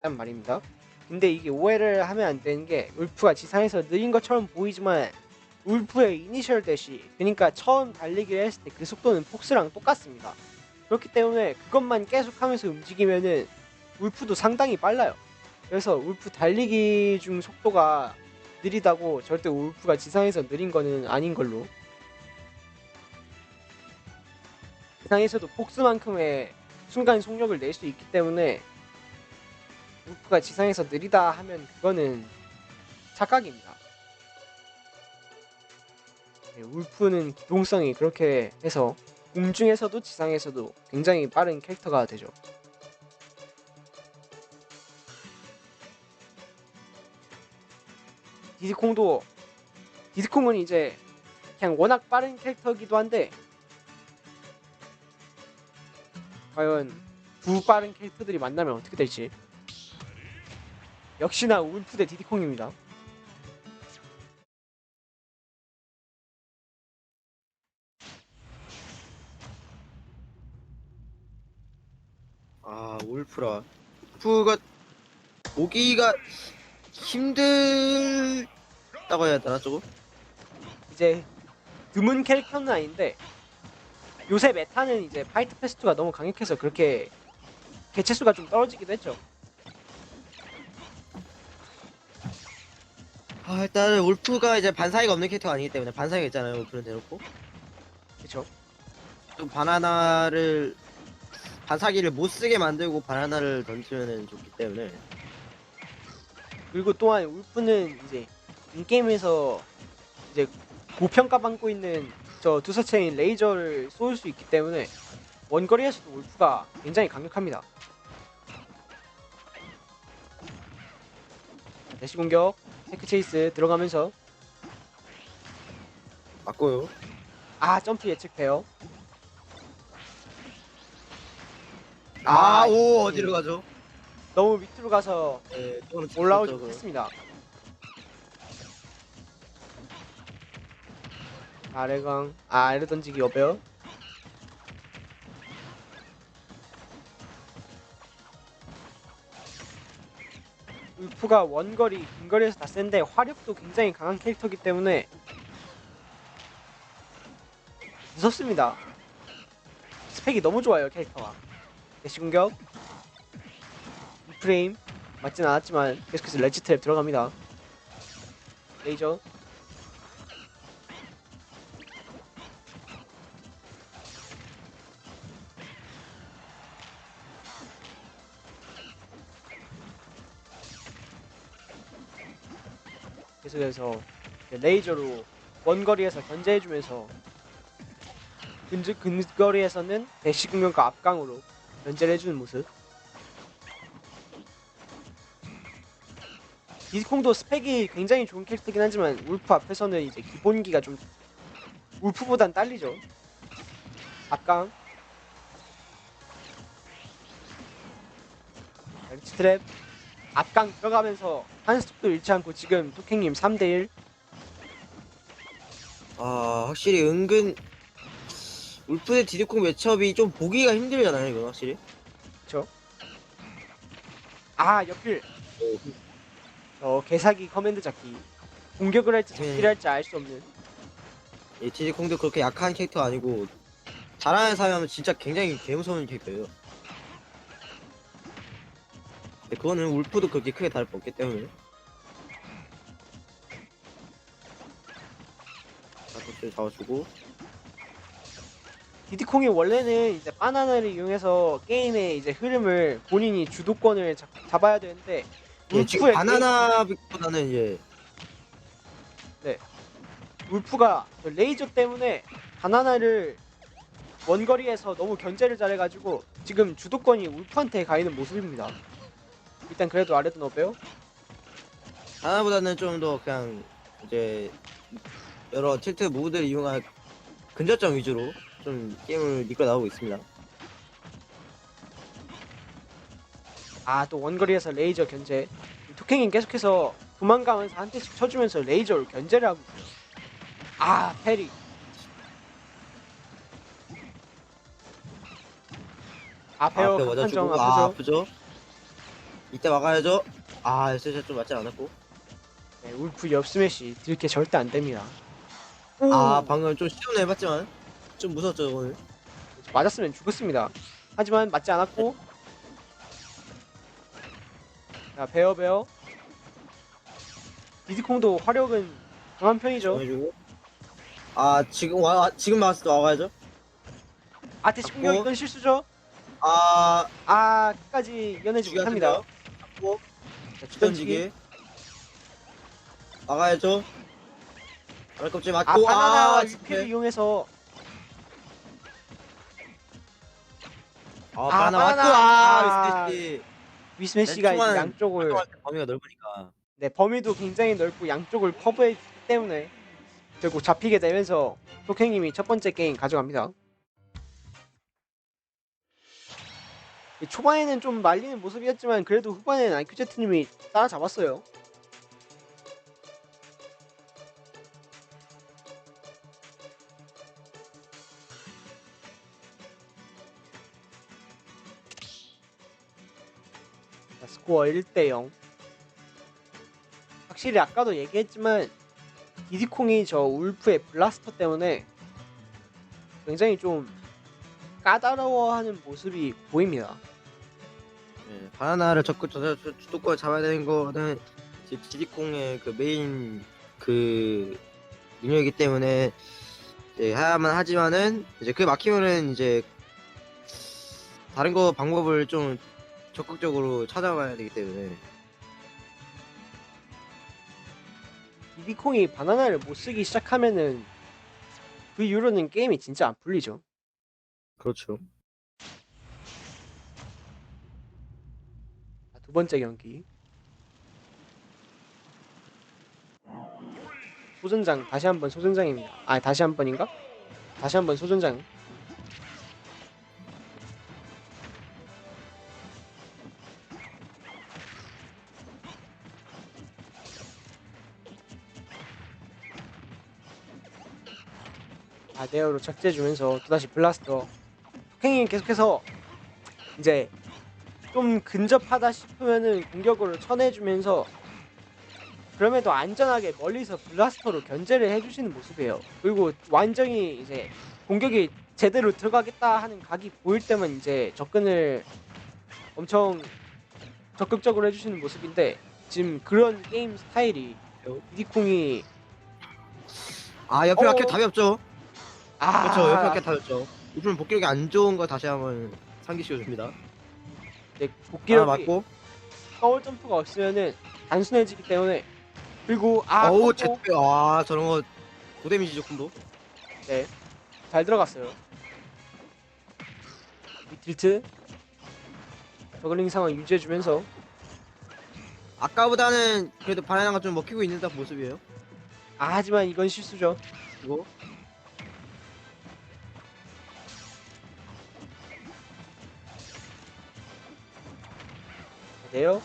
있단 말입니다. 근데 이게 오해를 하면 안 되는 게 울프가 지상에서 느린 것처럼 보이지만 울프의 이니셜 대시 그러니까 처음 달리기를 했을 때 그 속도는 폭스랑 똑같습니다. 그렇기 때문에 그것만 계속하면서 움직이면은 울프도 상당히 빨라요. 그래서 울프 달리기 중 속도가 느리다고 절대 울프가 지상에서 느린 거는 아닌 걸로. 지상에서도 폭스만큼의 순간 속력을 낼 수 있기 때문에 울프가 지상에서 느리다 하면 그거는 착각입니다. 네, 울프는 기동성이 그렇게 해서 공중에서도 지상에서도 굉장히 빠른 캐릭터가 되죠. 디드콩도 디드콩은 이제 그냥 워낙 빠른 캐릭터이기도 한데 과연 두 빠른 캐릭터들이 만나면 어떻게 될지 역시나 울프 대 디디콩입니다. 아 울프라 울프가 보기가 힘들다고 해야 되나 조금? 이제 드문 캐릭터는 아닌데 요새 메타는 이제 파이트 패스트가 너무 강력해서 그렇게 개체 수가 좀 떨어지기도 했죠. 아 일단은 울프가 이제 반사이가 없는 캐릭터가 아니기 때문에 반사이가 있잖아요 울프는 대놓고 그렇죠. 좀 바나나를 반사기를 못 쓰게 만들고 바나나를 던지면 좋기 때문에 그리고 또한 울프는 이제 인게임에서 이제 고평가받고 있는 저 두서체인 레이저를 쏠 수 있기 때문에 원거리에서도 울프가 굉장히 강력합니다. 대시 공격, 테크 체이스 들어가면서 맞고요 아 점프 예측돼요. 아오 어디로 가죠? 너무 밑으로 가서 네, 또는 올라오지. 못했습니다. 아래강 아 아래 던지기 여배요. 울프가 원거리, 근거리에서 다 센데 화력도 굉장히 강한 캐릭터이기 때문에 무섭습니다. 스펙이 너무 좋아요 캐릭터가. 대시 공격, 이 프레임 맞진 않았지만 계속해서 레지 트랩 들어갑니다. 레이저. 계속해서 레이저로 원거리에서 견제해주면서 근즉 근거리에서는 대시 공격과 앞강으로 견제를 해주는 모습. 디스콩도 스펙이 굉장히 좋은 캐릭터긴 하지만 울프 앞에서는 이제 기본기가 좀 울프보단 딸리죠. 앞강 렌치 트랩 앞강 들어가면서 한 스톱도 잃지 않고 지금 토킹님 3대1 아 확실히 은근 울프 대 디드콩 매첩이 좀 보기가 힘들잖아요 이거 확실히. 아 옆필. 어 개사기 커맨드 잡기. 공격을 할지 잡기를 할지 알 수 없는. 이 디드콩도 그렇게 약한 캐릭터 아니고 잘하는 사람은 진짜 굉장히 개무서운 캐릭터예요 근데 그거는 울프도 그렇게 크게 다를 바 없기 때문에. 자토를 잡아주고. 디디콩이 원래는 이제 바나나를 이용해서 게임의 이제 흐름을 본인이 주도권을 잡, 잡아야 되는데 예, 지금 울프의 바나나보다는 이제 게- 울프가 그 레이저 때문에 바나나를 원거리에서 너무 견제를 잘해가지고 지금 주도권이 울프한테 가 있는 모습입니다. 일단 그래도 아래도 넣어요. 바나나보다는 좀 더 그냥 이제 여러 틸트 무브들을 이용한 근접점 위주로 좀 게임을 이끌어 나오고 있습니다. 아 또 원거리에서 레이저 견제. 토킹이 계속해서 도망가면서 한 대씩 쳐주면서 레이저로 견제를 하고 있어요. 아 페리. 앞에요 앞에 판정 맞아주고 아프죠? 아? 이때 막아야죠. 아, 진짜 좀 맞지 않았고. 네, 울프 옆 스매시 들게 절대 안 됩니다. 아, 방금 좀 시도는 해봤지만 좀 무섭죠 오늘. 맞았으면 죽었습니다. 하지만 맞지 않았고 자 베어 베어 디디콩도 화력은 강한 편이죠. 해주고. 아, 지금 와 와- 지금 막았을 때 막아야죠. 잡고. 공격 이건 실수죠. 아, 아 끝까지 이겨내지 못합니다. 잡 고 자, 던지기. 막아야죠. 발꿈치 아 맞고 바나나와 아, 실패. 이용해서 아, 아, 바나나 맞고 바나나. 아, 스테이시. 위스매시가 이제 왼쪽만- 양쪽을 범위가 넓으니까. 네 범위도 굉장히 넓고 양쪽을 커버했기 때문에 결국 잡히게 되면서 토킹님이 첫 번째 게임 가져갑니다. 초반에는 좀 말리는 모습이었지만 그래도 후반에는 IQ제트님이 따라잡았어요. 자, 스코어 1대 0. 확실히 아까도 얘기했지만 디디콩이 저 울프의 블라스터 때문에 굉장히 좀 까다로워하는 모습이 보입니다. 네, 바나나를 적극 주도권 잡아야 되는 거는 이제 디디콩의 그 메인 그 능력이기 때문에 이제 해야만 하지만은 이제 그 막히면은 이제 다른 거 방법을 좀 적극적으로 찾아봐야 되기 때문에 디디콩이 바나나를 못 쓰기 시작하면은 그 이후로는 게임이 진짜 안 풀리죠. 그렇죠. 두 번째 경기. 소전장 다시 한번 소전장입니다. 아 다시 한 번인가? 다시 한번 소전장. 아네어로 착지해주면서 또다시 블라스터. 토킹이 계속해서 이제 좀 근접하다 싶으면은 공격으로 쳐내주면서 그럼에도 안전하게 멀리서 블라스터로 견제를 해주시는 모습이에요. 그리고 완전히 이제 공격이 제대로 들어가겠다 하는 각이 보일 때만 이제 접근을 엄청 적극적으로 해주시는 모습인데 지금 그런 게임 스타일이 디디콩이 아 옆에 어. 막혀 답이 없죠. 아 그렇죠. 옆에 막혀 답이 없죠. 요즘 복귀력이 안 좋은 거 다시 한번 상기시켜 줍니다. 네, 하나 복귀력이 맞고 서울 점프가 없으면은 단순해지기 때문에 그리고 아 어우 콤보. 제트 아 저런 거 고데미지죠 콤보. 네, 잘 들어갔어요. 딜트 저글링 상황 유지해주면서 아까보다는 그래도 바나나가 좀 먹히고 있는 듯 모습이에요. 아 하지만 이건 실수죠. 이거 네요.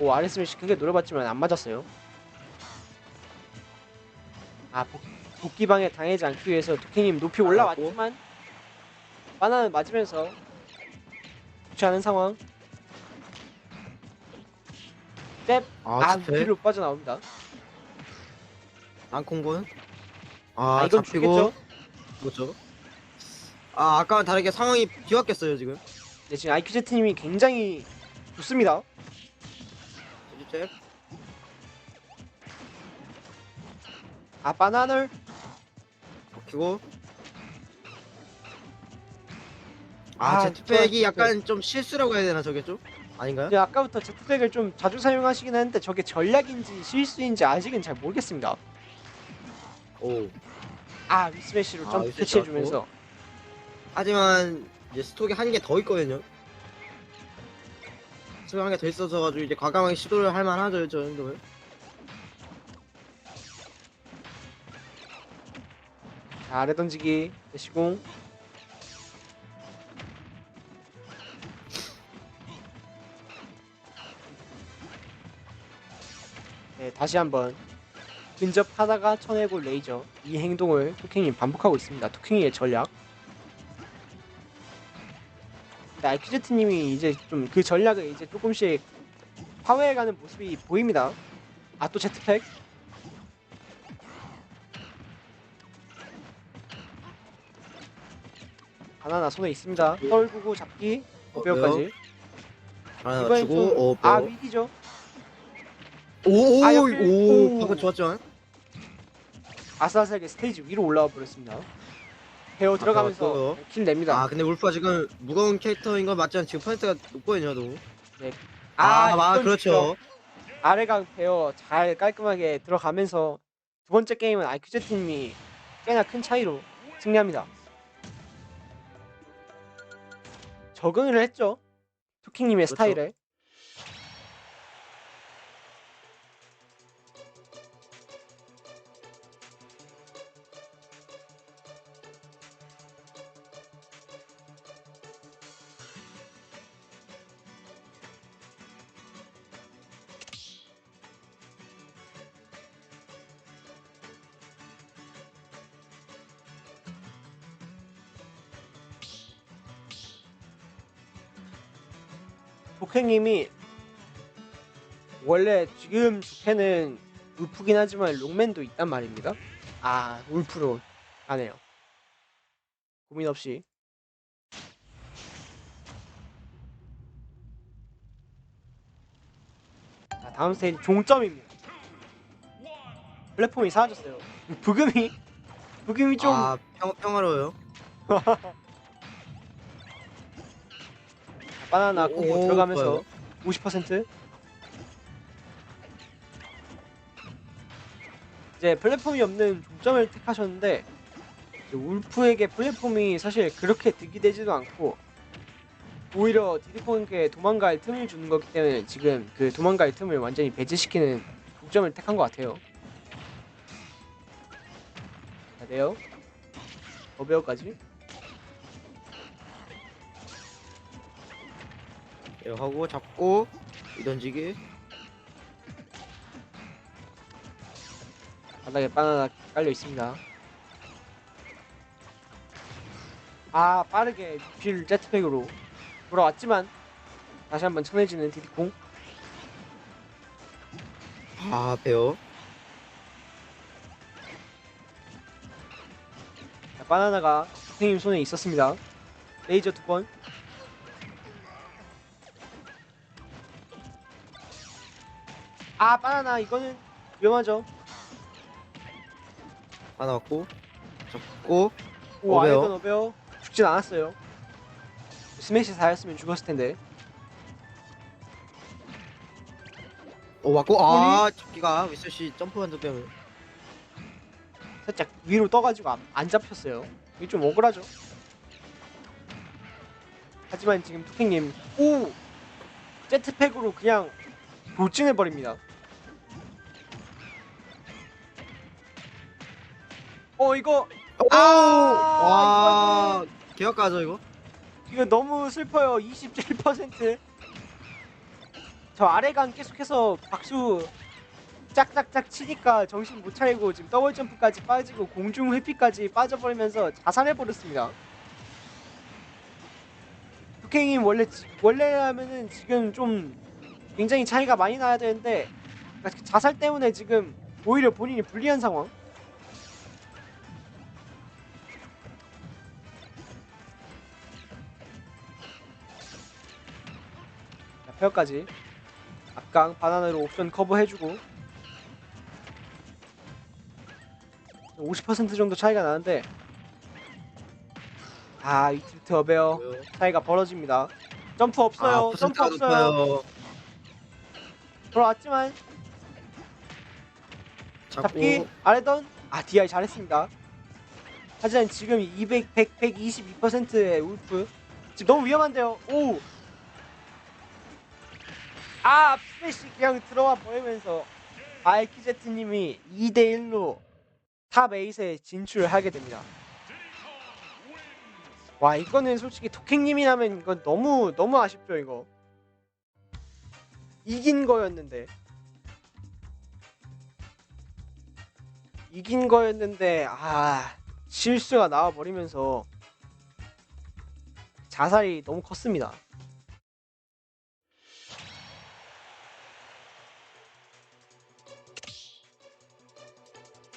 오 아레스매시 크게 노려봤지만 안 맞았어요. 아 복, 복귀방에 당하지 않기 위해서 도킹님 높이 올라왔지만 바나는 맞으면서 좋지 않은 상황. 잽! 아, 아, 집회 뒤로 빠져나옵니다. 안콩곤 아, 아, 이건 잡히고 죽겠죠? 그렇죠. 아 아까와 다르게 상황이 뒤바뀌었어요 지금. 네, 지금 IQ제트님이 굉장히 좋습니다. 제아 바나널 먹히고. 아, 아, 제트팩이 좋아, 약간 좀 실수라고 해야 되나 저게 좀 아닌가요? 이제 아까부터 제트팩을 좀 자주 사용하시긴 하는데 저게 전략인지 실수인지 아직은 잘 모르겠습니다. 오. 아 위스매시로 아, 점프 위스매시 캐치해주면서 하지만 이제 스톡이 한 개 더 있거든요. 스톡이 한개더 있어서 가지고 이제 과감하게 시도를 할 만하죠 저 정도면. 자, 아래 던지기. 대시공. 네 다시 한번. 근접하다가 쳐내고 레이저. 이 행동을 토킹이 반복하고 있습니다. 토킹이의 전략 근데 아이큐제트님이 이제 좀 그 전략을 이제 조금씩 파괴해가는 모습이 보입니다. 아 또 제트팩. 바나나 손에 있습니다. 떨구고 잡기. 어뼈까지. 바나나 이번엔 주고 좀- 어아 뼈. 위기죠. 오오오 아, 옆에- 오. 방금 좋았지만 아슬아슬하게 스테이지 위로 올라와 버렸습니다. 베어 들어가면서 배워 킬 냅니다. 아 근데 울프가 지금 무거운 캐릭터인 건 맞지만 지금 포인트가 높거든요 너무 아, 아, 아 이건 그렇죠 아래각 베어 잘 깔끔하게 들어가면서 두 번째 게임은 IQZ 팀이 꽤나 큰 차이로 승리합니다. 적응을 했죠. 투킹님의 그렇죠. 스타일에. 독행님이 원래 지금 좋게는 울프긴 하지만 롱맨도 있단 말입니다. 아 울프로 가네요. 고민 없이. 자 다음 스테이지 종점입니다. 플랫폼이 사라졌어요. 부금이 부금이 좀 아 평, 평화로워요 바나나 콤보 오, 들어가면서 좋아요. 50% 이제 플랫폼이 없는 종점을 택하셨는데 이제 울프에게 플랫폼이 사실 그렇게 득이 되지도 않고 오히려 디디콘에게 도망갈 틈을 주는 거기 때문에 지금 그 도망갈 틈을 완전히 배제시키는 종점을 택한 것 같아요. 자, 네요. 어베어까지. 예, 하고 잡고 이 던지기 바닥에 바나나 깔려 있습니다. 아 빠르게 빌 제트팩으로 돌아왔지만 다시 한번 쳐내지는 디디콩. 아 배워 자, 바나나가 선생님 손에 있었습니다. 레이저 두 번. 아 바나나 이거는 위험하죠. 하나 갖고 잡고 오 어배요? 아이던 어베어 죽진 않았어요. 스매시 4였으면 죽었을 텐데. 어 맞고 아 잡기가 위스시 점프 반도 때문에 살짝 위로 떠가지고 안, 안 잡혔어요. 이게 좀 억울하죠. 하지만 지금 투킹님 오 제트팩으로 그냥 돌진해 버립니다. 어 이거 아, 오와 개혁 가죠 이거 이거 너무 슬퍼요. 27%. 저 아래간 계속해서 박수 짝짝짝 치니까 정신 못 차리고 지금 더블 점프까지 빠지고 공중 회피까지 빠져버리면서 자살해 버렸습니다. 북행이 원래 지- 원래라면은 지금 좀 굉장히 차이가 많이 나야 되는데 그러니까 자살 때문에 지금 오히려 본인이 불리한 상황. 자, 페어까지. 앞강 바나나로 옵션 커버 해주고. 50% 정도 차이가 나는데. 아 이틀트 어베어. 차이가 벌어집니다. 점프 없어요. 아, 점프 없어요. 높아요. 돌아왔지만 잡고. 잡기 아래던 아 DI 잘했습니다. 하지만 지금 200, 100, 122%의 울프. 지금 너무 위험한데요. 오! 아 플래시 그냥 들어와 버리면서 아이키제트님이 2대 1로 탑 8에 진출하게 됩니다. 와 이거는 솔직히 토킹님이라면 이건 너무 너무 아쉽죠 이거 이긴 거였는데 이긴 거였는데 아 실수가 나와 버리면서 자살이 너무 컸습니다.